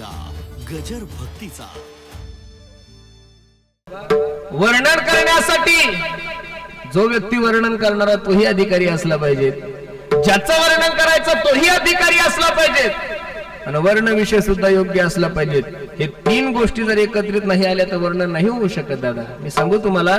मन गजर भक्तीचा. वर्णन करण्यासाठी जो व्यक्ती वर्णन करणारा तोही अधिकारी असला पाहिजे ज्याचं वर्णन करायचं तोही अधिकारी असला पाहिजे आणि वर्ण विषय सुद्धा योग्य असला पाहिजे हे तीन गोष्टी जर एकत्रित नाही आल्या तर वर्णन नाही होऊ शकत दादा. मी सांगू तुम्हाला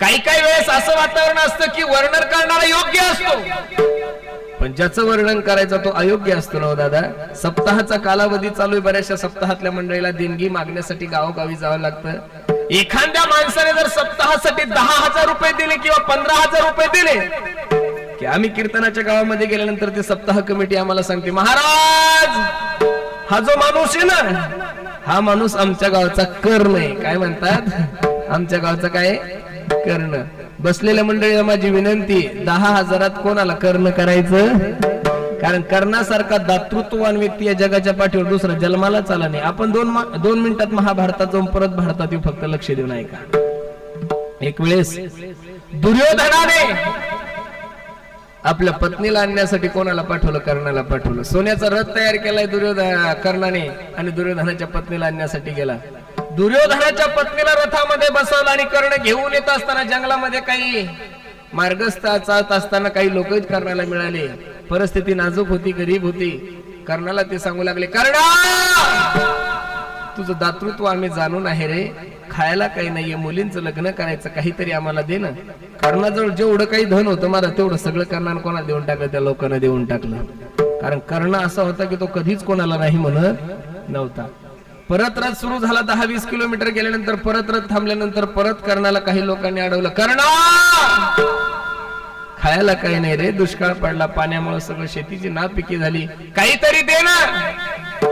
काही काही वेळेस असं वातावरण असतं की वर्णन करणारा योग्य असतो. पण ज्याचं वर्णन करायचं तो अयोग्य असतो ना हो दादा? सप्ताहाचा कालावधी चालू आहे बऱ्याचशा सप्ताहातल्या मंडळीला देणगी मागण्यासाठी गावोगावी जावं लागतं. एखाद्या माणसाने जर सप्ताहासाठी दहा हजार रुपये दिले किंवा पंधरा हजार रुपये दिले की आम्ही कीर्तनाच्या गावामध्ये गेल्यानंतर ते सप्ताह कमिटी आम्हाला सांगते महाराज हा जो माणूस आहे ना हा माणूस आमच्या गावचा कर्ण आहे. काय म्हणतात? आमच्या गावचा काय? कर्ण. बसलेल्या मंडळीला माझी विनंती दहा हजारात कोणाला कर्ण करायचं? कारण कर्णासारखा दातृत्ववान व्यक्ती या जगाच्या पाठीवर दुसरा जन्माला चाला नाही. आपण दोन दोन मिनिटात महाभारतात जाऊन परत भारतात येऊ फक्त लक्ष देऊन ऐका एक वेळेस दुर्योधनाने आपल्या पत्नीला आणण्यासाठी कोणाला पाठवलं? कर्णाला पाठवलं. सोन्याचा रथ तयार केलाय दुर्योधन कर्णाने आणि दुर्योधनाच्या पत्नीला आणण्यासाठी गेला. दुर्योधनाच्या पत्नीला रथामध्ये बसवलं आणि कर्ण घेऊन येत असताना जंगलामध्ये काही मार्गस्थ चालत असताना काही लोक कर्णाला मिळाले. परिस्थिती नाजूक होती गरीब होती. कर्णाला ते सांगू लागले कर्णा! तुझं दातृत्व आम्ही जाणून आहे रे. खायला काही नाहीये मुलींचं लग्न करायचं काहीतरी आम्हाला दे ना. कर्णाजवळ जेवढं काही धन होतं मला तेवढं सगळं कर्णानं कोणाला देऊन टाकलं त्या लोकांना देऊन टाकलं. कारण कर्ण असा होता की तो कधीच कोणाला नाही म्हणत नव्हता. परत रथ सुरू झाला दहा वीस किलोमीटर गेल्यानंतर परत रथ थांबल्यानंतर परत कर्णाला काही लोकांनी अडवलं. कर्णा! खायला काही नाही रे दुष्काळ पडला पाण्यामुळे सगळं शेतीची नापिकी झाली. काहीतरी दे ना!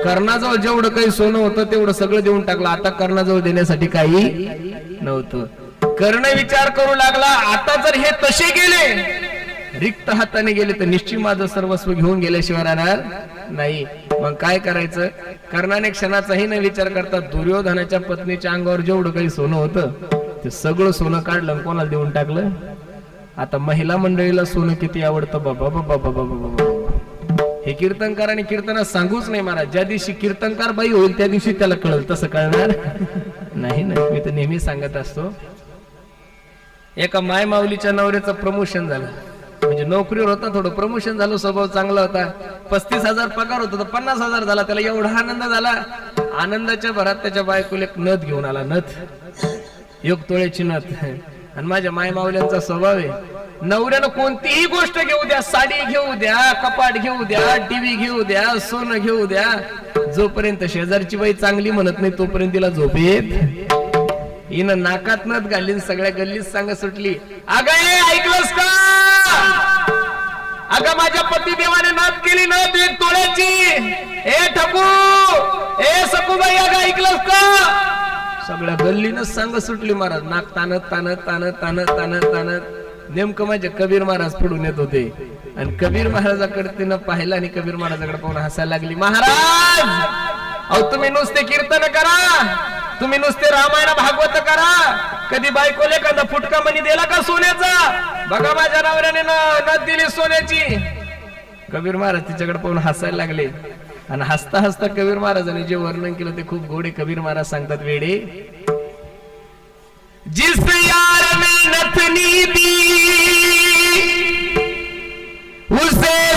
कर्णाजवळ जेवढं काही सोनं होतं तेवढं सगळं देऊन टाकलं. आता कर्णाजवळ देण्यासाठी काही नव्हतं. कर्ण विचार करू लागला आता जर हे तसे गेले रिक्त हाताने गेले तर निश्चित माझं सर्वस्व घेऊन गेल्याशिवाय राहणार नाही. मग काय करायचं? कर्णाने क्षणाचाही न विचार करता दुर्योधनाच्या पत्नीच्या अंगावर जेवढं काही सोनं होतं ते सगळं सोनं काढलं कोणाला देऊन टाकलं? आता महिला मंडळीला सोनं किती आवडतं बाबा बाबा बाबा बाबा बाबा. हे कीर्तनकार आणि कीर्तनात सांगूच नाही महाराज. ज्या दिवशी कीर्तनकार बाई होईल त्या दिवशी त्याला कळल तसं कळणार? नाही नाही. मी तर नेहमी सांगत असतो. एका माय माऊलीच्या नवऱ्याचं प्रमोशन झालं. म्हणजे नोकरीवर होता थोडं प्रमोशन झालं स्वभाव चांगला होता. पस्तीस हजार पगार होता तर पन्नास हजार झाला त्याला एवढा आनंद झाला. आनंदाच्या भरात त्याच्या बायकोला एक नथ घेऊन आला नथ. योग तोळ्याची नथ. आणि माझ्या माय माऊल्यांचा स्वभाव आहे. नवऱ्यानं कोणतीही गोष्ट घेऊ द्या साडी घेऊ द्या कपाट घेऊ द्या टीव्ही घेऊ द्या सोनं घेऊ द्या. जोपर्यंत शेजारची बाई चांगली म्हणत नाही तोपर्यंत तिला झोप येत. हिनं नाकात नथ घालीन सगळ्या गल्लीत सांग सुटली अगं ऐकलंस का? अगं माझ्या पतिदेवाने नथ केली नथ एक तोड्याची ए ठकू. ए सकुबाई अगं ऐकलंस का? सगळ्या गल्लीनं सांग सुटली महाराज. नाक तानत तानत तानत तानत तानत तानत नेमकं माझे कबीर महाराज पुढून येत होते. आणि कबीर महाराजाकडे तिनं पाहिलं आणि कबीर महाराजाकडे पाहून हसायला लागली. महाराज! अहो तुम्ही नुसते कीर्तन करा. तुम्ही नुसते रामायण भागवत करा. कधी बायकोले एखादा फुटका मनी दिला का सोन्याचा? बघा माझ्या नवऱ्याने न- नथ दिली सोन्याची. कबीर महाराज तिच्याकडे पाहून हसायला लागले. आणि हसता हसता कबीर महाराजांनी जे वर्णन केलं ते खूप गोडे कबीर महाराज सांगतात वेडे जिस यार ने नथनी दी उसे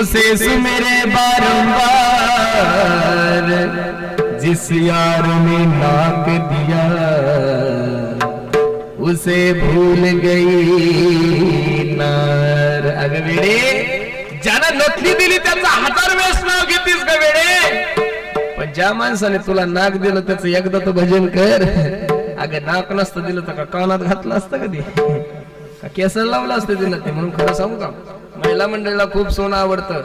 उसे सुमिरे बारंबार जिस यार ने नाक दिया उसे भूल गई नार। अग वेडे ज्यानं नथनी दिली त्याचा हजार वेळेस नाव घेतीस का वेडे. पण ज्या माणसाने तुला नाक दिलं त्याचं एकदा तर भजन कर. अगं नाक नसतं दिलं तर का कानात घातलं असतं कधी? का केसाला लावलं असतं दिलं ते म्हणून खरं सांगू का? महिला मंडळीला खूप सोनं आवडतं.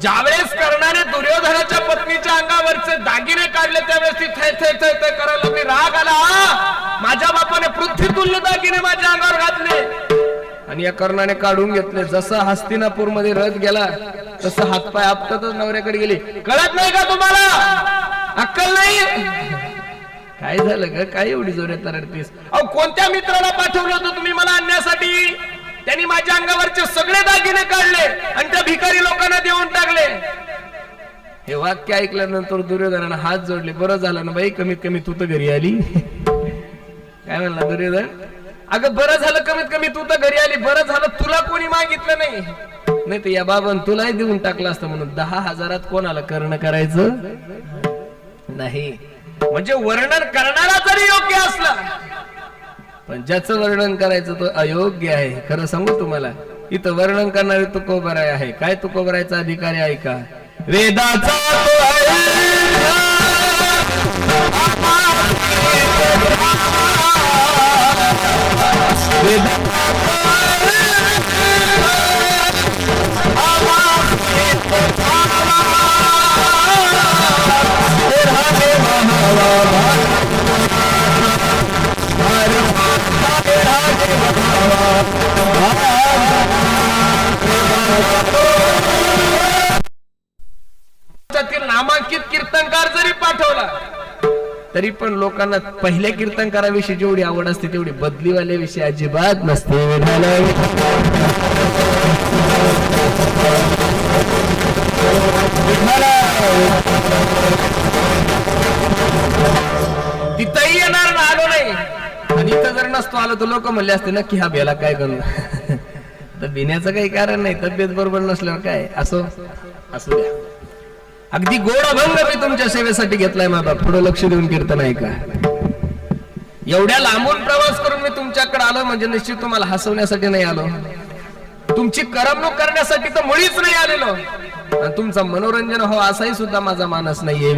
ज्यावेळेस करणारे दुर्योधनाच्या पत्नीच्या अंगावरचे दागिने काढले त्यावेळेस ती थै थै थै थै करायला लागली. राग आला "आ! माझ्या बापाने पृथ्वी तुल्य दागिने माझ्या अंगावर घातले. आणि या कर्णाने काढून घेतले. जसं हस्तिनापूरमध्ये रथ गेला तसं हातपाय आपटतच नवऱ्याकडे गेली. कळत नाही का तुम्हाला? अक्कल नाही? काय झालं ग? काय एवढी जोरात रडतीस? अहो कोणत्या मित्राला पाठवलं होतं तुम्ही मला आणण्यासाठी? त्यांनी माझ्या अंगावरचे सगळे दागिने काढले आणि त्या भिकारी लोकांना देऊन टाकले. हे वाक्य ऐकल्यानंतर दुर्योधनानं हात जोडले. बरं झालं ना बाई कमीत कमी तू तर घरी आली. काय म्हणला दुर्योधन? अगं बरं झालं कमीत कमी तू तर घरी आली. बरं झालं तुला कोणी मागितलं नाही. नाही तर या बाबान तुलाही देऊन टाकलं असतं म्हणून. दहा हजारात कोणाला कर्ण करायचं? नाही. म्हणजे वर्णन करणारा जरी योग्य असला पण ज्याचं वर्णन करायचं तो अयोग्य आहे खरं सांगू तुम्हाला? इथं वर्णन करणारे तुकोबराय आहे. काय तुकोबरायचा अधिकारी आहे का? वेदाचा वेदा तरी पण लोकांना पहिल्या कीर्तनकाराविषयी जेवढी आवड असते तेवढी बदलीवाल्याविषयी अजिबात नसते. तिथंही येणार ना आलो नाही. आणि इथं जर नसतो आलो तर लोक म्हणले असते नक्की हा बेला काय करू? तर भिण्याचं काही कारण नाही तब्येत बरोबर नसल्यावर काय? असो असू द्या. अगदी गोड अभंग मी तुमच्या सेवेसाठी घेतलाय माझा पुढे लक्ष देऊन कीर्तन आहे एवढ्या लांबून प्रवास करून मी तुमच्याकडे आलो म्हणजे निश्चित तुम्हाला हसवण्यासाठी नाही आलो. तुमची करमणूक करण्यासाठी तर मुळीच नाही आलेलो. तुमचं मनोरंजन हो असाही सुद्धा माझा मानस नाहीये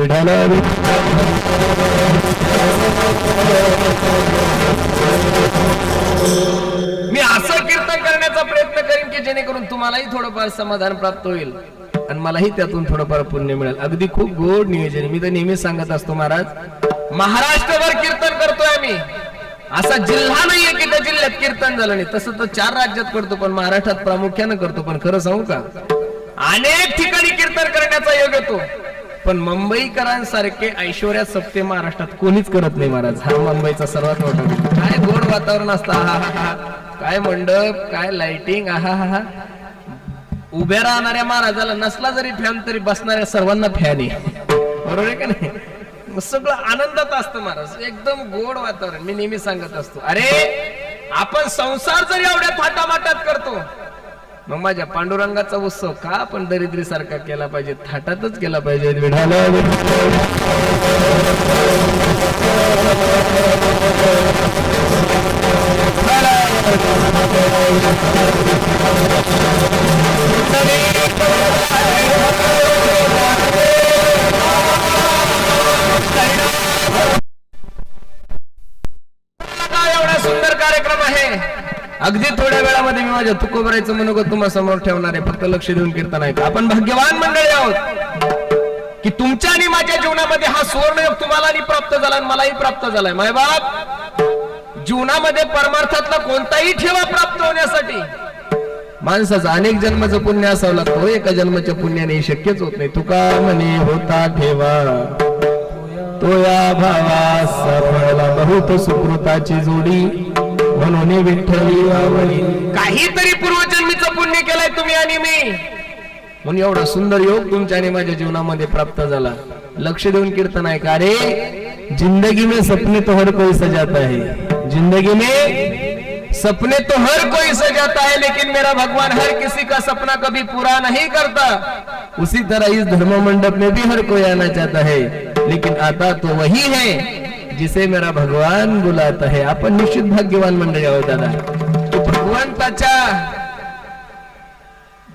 मी असं कीर्तन करण्याचा प्रयत्न करेन की जेणेकरून तुम्हालाही थोडंफार समाधान प्राप्त होईल. आणि मलाही त्यातून थोडंफार पुण्य मिळेल. अगदी खूप गोड नियोजन मी तर नेहमीच सांगत असतो महाराज महाराष्ट्रभर कीर्तन करतोय आम्ही. असा जिल्हा नाहीये की त्या जिल्ह्यात कीर्तन झालं नाही. तसं तर चार राज्यात करतो पण महाराष्ट्रात प्रामुख्यानं करतो. पण खरं सांगू का? अनेक ठिकाणी कीर्तन करण्याचा योग येतो. पण मुंबईकरांसारखे ऐश्वर्या सप्ते महाराष्ट्रात कोणीच करत नाही महाराज. हा मुंबईचा सर्वात मोठा काय गोड वातावरण असतं. हा हा हा काय मंडप काय लाइटिंग हा हा हा उभ्या राहणाऱ्या महाराजाला नसला जरी फॅन तरी बसणाऱ्या सर्वांना फॅन आहे. बरोबर आहे का नाही? सगळं आनंदात असतं महाराज. एकदम गोड वातावरण. मी नेहमी सांगत असतो. अरे आपण संसार जरी एवढ्या थाटामाटात करतो मग माझ्या पांडुरंगाचा उत्सव का आपण दरिद्री सारखा केला पाहिजे? थाटातच केला पाहिजे. विढाला अगदी थोड्या वेळामध्ये मी माझ्या तुकोबरायचं मनोगत तुम्हाला समोर ठेवणार आहे. फक्त लक्ष देऊन कीर्तन आहे आपण भाग्यवान मंडळी आहोत. की तुमच्या आणि माझ्या जीवनामध्ये हा सुवर्णयोग तुम्हाला प्राप्त झाला आणि मलाही प्राप्त झालाय. माय बाप जीवनामध्ये परमार्थातला कोणताही ठेवा प्राप्त होण्यासाठी माणसाचा अनेक जन्माचं पुण्य असावं लागतं. हो, एका जन्माच्या पुण्याने शक्यच होत नाही. तुका म्हणे होता ठेवा. तो या भावा सफळला बहुत सुकृताची जोडी. म्हणून विठ्ठली आवडी काहीतरी पूर्वजन्मीचं पुण्य केलंय तुम्ही आणि मी. म्हणून एवढा सुंदर योग तुमच्या आणि माझ्या जीवनामध्ये प्राप्त झाला. लक्ष देऊन कीर्तन आहे का रे जिंदगी में सपने तो हर कोई सजाता है. जिंदगी में सपने तो हर कोई सजाता है लेकिन मेरा भगवान हर किसी का सपना कभी पूरा नहीं करता। उसी तरह इस धर्म मंडप में भी हर कोई आना चाहता है लेकिन आता तो वही है जिसे मेरा भगवान बुलाता है। आपण निश्चित भाग्यवान मंडळी आहोत दादा। तो भगवंताच्या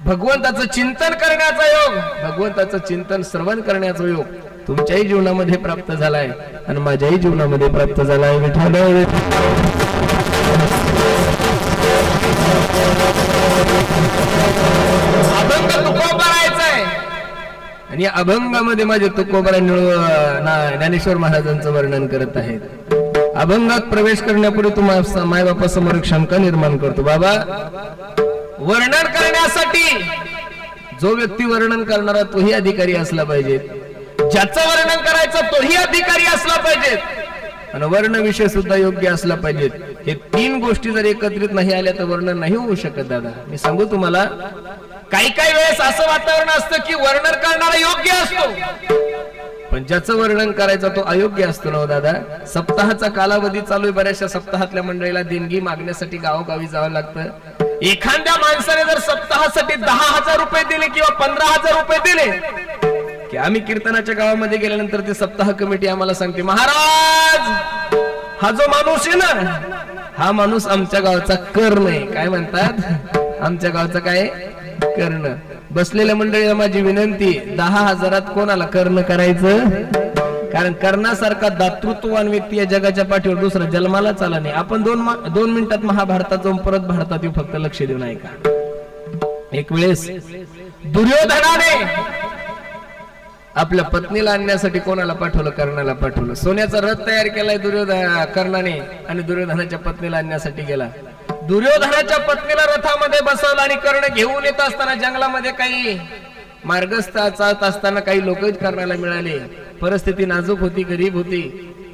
भगवंताचं चिंतन करण्याचा योग भगवंताचं चिंतन श्रवण करण्याचा योग तुमच्याही जीवनामध्ये प्राप्त झालाय आणि माझ्याही जीवनामध्ये प्राप्त झालाय विठाल अभंग तुकोबरायचा आहे आणि या अभंगामध्ये माझे तुकोबरा ज्ञानेश्वर महाराजांचं वर्णन करत आहेत. अभंगात प्रवेश करण्यापूर्वी तुम्हाला माय बापा समोर एक शंका निर्माण करतो. बाबा वर्णन करण्यासाठी जो व्यक्ती वर्णन करणारा तोही अधिकारी असला पाहिजे ज्याचं वर्णन करायचं तोही अधिकारी असला पाहिजे आणि वर्ण विषय सुद्धा योग्य असला पाहिजेत. हे तीन गोष्टी जर एकत्रित नाही आल्या तर वर्णन नाही होऊ शकत दादा. मी सांगू तुम्हाला काही काही वेळेस असं वातावरण असतं की वर्णन करणारा योग्य असतो. पण ज्याचं वर्णन करायचं तो अयोग्य असतो ना हो, दादा. सप्ताहाचा कालावधी चालू आहे बऱ्याचशा सप्ताहातल्या मंडळीला देणगी मागण्यासाठी गावोगावी जावं लागतं. एखाद्या माणसाने जर सप्ताहासाठी दहा हजार रुपये दिले किंवा पंधरा हजार रुपये दिले की आम्ही कीर्तनाच्या गावामध्ये गेल्यानंतर ती सप्ताह कमिटी आम्हाला सांगते महाराज हा जो माणूस आहे ना हा माणूस आमच्या गावचा कर्ण आहे. काय म्हणतात? आमच्या गावचा काय? कर्ण. बसलेल्या मंडळीला माझी विनंती दहा हजारात कोणाला कर्ण करायचं? कारण कर्णासारखा दातृत्ववान व्यक्ती या जगाच्या पाठीवर दुसरा जन्मालाच चाला नाही. आपण दोन दोन मिनिटात महाभारतात जाऊन परत भारतात येऊ फक्त लक्ष देऊन ऐका. एक वेळेस दुर्योधनाने आपल्या पत्नीला आणण्यासाठी कोणाला पाठवलं? कर्णाला पाठवलं. सोन्याचा रथ तयार केलाय दुर्योधन कर्णाने आणि दुर्योधनाच्या पत्नीला आणण्यासाठी गेला. दुर्योधनाच्या पत्नीला रथामध्ये बसवलं आणि कर्ण घेऊन येत असताना जंगलामध्ये काही मार्गस्थ चालत असताना काही लोक कर्णाला मिळाले. परिस्थिती नाजूक होती गरीब होती.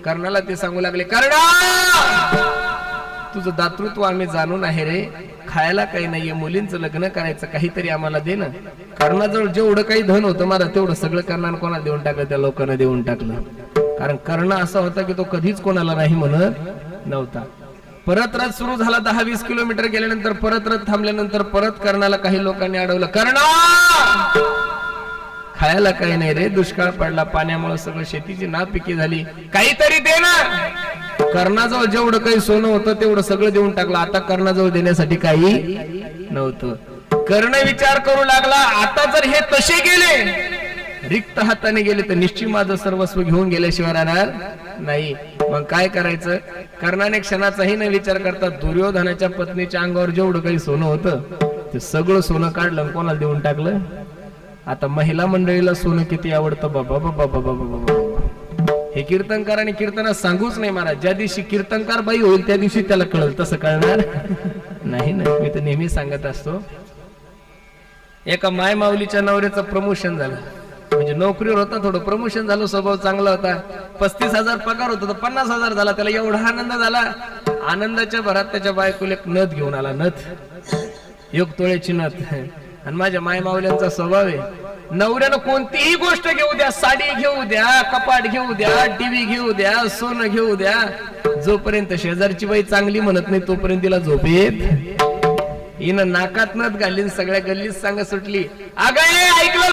कर्णाला ते सांगू लागले कर्णा! तुझं दातृत्व आम्ही जाणून आहे रे. खायला काही नाहीये मुलींचं लग्न करायचं काहीतरी आम्हाला दे ना. कर्णाजवळ जेवढं काही धन होतं मला तेवढं सगळं कर्णानं कोणाला देऊन टाकलं त्या लोकांना देऊन टाकलं. कारण कर्ण असा होता की तो कधीच कोणाला नाही म्हणत नव्हता. परत रथ सुरू झाला दहा वीस किलोमीटर गेल्यानंतर परत रथ थांबल्यानंतर परत कर्णाला काही लोकांनी अडवलं. कर्णा! खायला काही नाही रे दुष्काळ पडला पाण्यामुळे सगळं शेतीची नापिकी झाली. काहीतरी दे ना! कर्णाजवळ जेवढं काही सोनं होतं तेवढं सगळं देऊन टाकलं. आता कर्णाजवळ देण्यासाठी काही नव्हतं. कर्ण विचार करू लागला आता जर हे तसे गेले रिक्त हाताने गेले तर निश्चित माझं सर्वस्व घेऊन गेल्याशिवाय राहणार नाही. मग काय करायचं? कर्णाने क्षणाचाही न विचार करता दुर्योधनाच्या पत्नीच्या अंगावर जेवढं काही सोनं होतं ते सगळं सोनं काढलं कोणाला देऊन टाकलं? आता महिला मंडळीला सोनं किती आवडतं? बाबा बाबा बाबा बाबा बाबा. हे कीर्तनकार आणि कीर्तन सांगूच नाही महाराज. ज्या दिवशी कीर्तनकार बाई होईल त्या दिवशी त्याला कळल तसं कळणार? नाही ना मी तर नेहमी सांगत असतो. एका माय माऊलीच्या नवऱ्याचं प्रमोशन झालं. म्हणजे नोकरीवर होता थोडं प्रमोशन झालं स्वभाव चांगला होता. पस्तीस हजार पगार होता तर पन्नास हजार झाला. त्याला एवढा आनंद झाला. आनंदाच्या भरात त्याच्या बायकोला एक नथ घेऊन आला. नथ. योग तोळ्याची नथ. आणि माझ्या माय माऊल्यांचा स्वभाव आहे. नवऱ्यानं कोणतीही गोष्ट घेऊ द्या साडी घेऊ द्या कपाट घेऊ द्या टीव्ही घेऊ द्या सोनं घेऊ द्या. जोपर्यंत शेजारची बाई चांगली म्हणत नाही तोपर्यंत तिला झोप येत. हिनं नाकात घालीन सगळ्या गल्लीत सांग सुटली. अगं ऐकलं